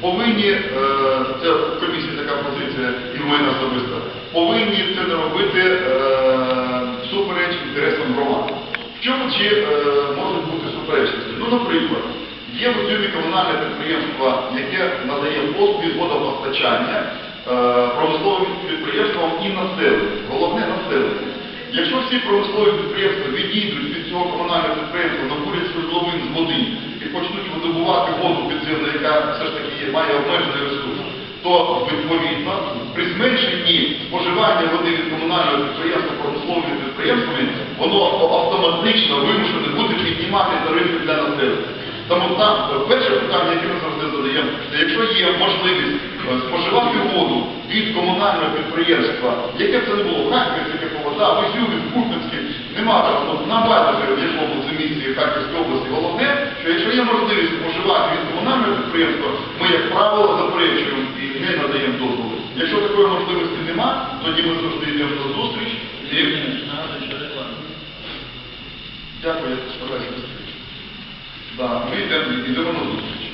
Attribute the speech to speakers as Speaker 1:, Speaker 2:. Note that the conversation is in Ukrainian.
Speaker 1: повинні, е, це в комісії така позиція і в мене особисто, повинні це не робити е, всупереч інтересам громади. В чому чи е, можуть бути суперечності? Ну, наприклад, є в Ізюмі комунальне підприємство, яке надає послуги водопостачання промисловим підприємствам і населенню. Головне населення. Якщо всі промислові підприємства відійдуть від цього комунального підприємства, видобувати воду підземну, яка все ж таки є- має обмежений ресурс, то відповідно при зменшенні споживання води від комунального підприємства промисловими підприємствами, воно автоматично вимушене буде піднімати тарифи для населення. Тому там перше питання, яке ми завжди задаємо, це якщо є можливість е, споживати воду від комунального підприємства, яке це не було, Харківська яка вода, в Ізюмі, в Купинській, немає ну, на байдуже в якому Харківської області. Головне, що якщо є можливість споживати від комунального підприємства, ми, як правило, заперечуємо і не надаємо дозволу. Якщо такої можливості нема, тоді ми завжди йдемо на зустріч дякую, я постараюся зустріч. Да, ми йдемо, йдемо на зустріч.